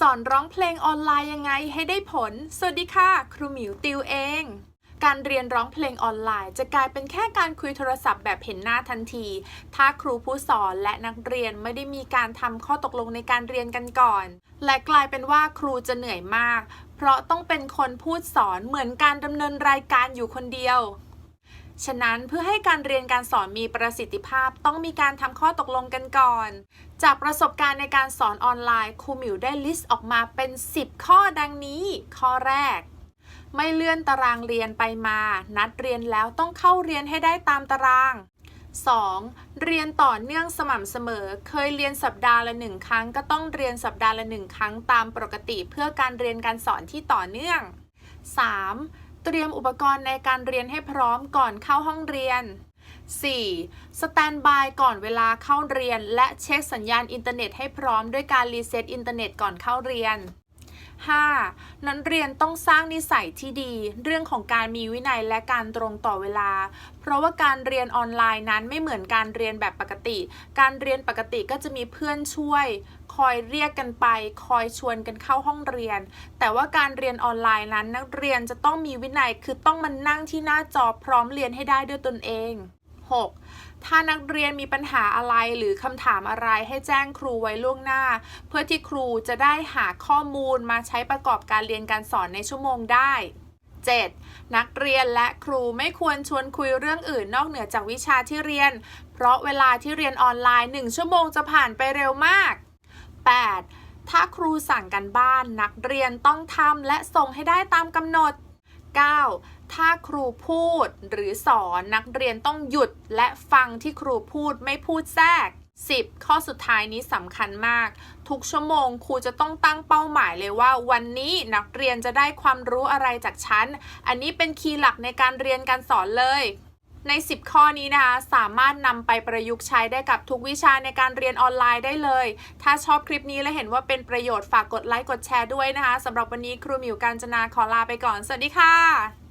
สอนร้องเพลงออนไลน์ยังไงให้ได้ผล สวัสดีค่ะ ครูหมิวติวเอง การเรียนร้องเพลงออนไลน์ จะกลายเป็นแค่การคุยโทรศัพท์แบบเห็นหน้าทันที ถ้าครูผู้สอนและนักเรียนไม่ได้มีการทำข้อตกลงในการเรียนกันก่อน และกลายเป็นว่าครูจะเหนื่อยมาก เพราะต้องเป็นคนพูดสอนเหมือนการดำเนินรายการอยู่คนเดียว ฉะนั้นเพื่อให้การเรียนการสอนมีประสิทธิภาพต้องมีการทำข้อตกลงกันก่อน จากประสบการณ์ในการสอนออนไลน์ครูหมิวได้ลิสต์ออกมาเป็น 10 ข้อดังนี้ ข้อแรก ไม่เลื่อนตารางเรียนไปมา นัดเรียนแล้วต้องเข้าเรียนให้ได้ตามตาราง 2. เรียนต่อเนื่องสม่ำเสมอ เคยเรียนสัปดาห์ละหนึ่งครั้ง ก็ต้องเรียนสัปดาห์ละหนึ่งครั้งตามปกติเพื่อการเรียนการสอนที่ต่อเนื่อง 3. เตรียมอุปกรณ์ในการเรียนให้พร้อมก่อนเข้าห้องเรียน 4. สแตนบายก่อนเวลาเข้าเรียน และเช็คสัญญาณอินเทอร์เน็ตให้พร้อมด้วยการรีเซ็ตอินเทอร์เน็ตก่อนเข้าเรียน 5. นักเรียนต้องสร้างนิสัยที่ดี เรื่องของการมีวินัยและการตรงต่อเวลา เพราะว่าการเรียนออนไลน์นั้นไม่เหมือนการเรียนแบบปกติ การเรียนปกติก็จะมีเพื่อนช่วย คอยเรียกกันไป คอยชวนกันเข้าห้องเรียน แต่ว่าการเรียนออนไลน์นั้น นักเรียนจะต้องมีวินัยคือต้องมานั่งที่หน้าจอพร้อมเรียนให้ได้ด้วยตนเอง 6. ถ้านักเรียนมีปัญหาอะไรหรือคำถามอะไรให้แจ้งครูไว้ล่วงหน้า เพื่อที่ครูจะได้หาข้อมูลมาใช้ประกอบการเรียนการสอนในชั่วโมงได้ 7. นักเรียนและครูไม่ควรชวนคุยเรื่องอื่นนอกเหนือจากวิชาที่เรียน เพราะเวลาที่เรียนออนไลน์ 1 ชั่วโมงจะผ่านไปเร็วมาก 8. ถ้าครูสั่งกันบ้าน นักเรียนต้องทำและส่งให้ได้ตามกำหนด 9. ถ้าครูพูดหรือสอนนักเรียนต้องหยุดและฟังที่ครูพูดไม่พูดแทรก 10. ข้อสุดท้ายนี้สำคัญมาก ทุกชั่วโมงครูจะต้องตั้งเป้าหมายเลยว่า วันนี้นักเรียนจะได้ความรู้อะไรจากฉัน อันนี้เป็นคีย์หลักในการเรียนการสอนเลย ใน 10 ข้อนี้นะคะ สามารถนำไปประยุกต์ใช้ได้กับทุกวิชาในการเรียนออนไลน์ได้เลย ถ้าชอบคลิปนี้และเห็นว่าเป็นประโยชน์ฝากกดไลค์กดแชร์ด้วยนะคะสำหรับวันนี้ครูหมิวการจนาขอลาไปก่อน สวัสดีค่ะ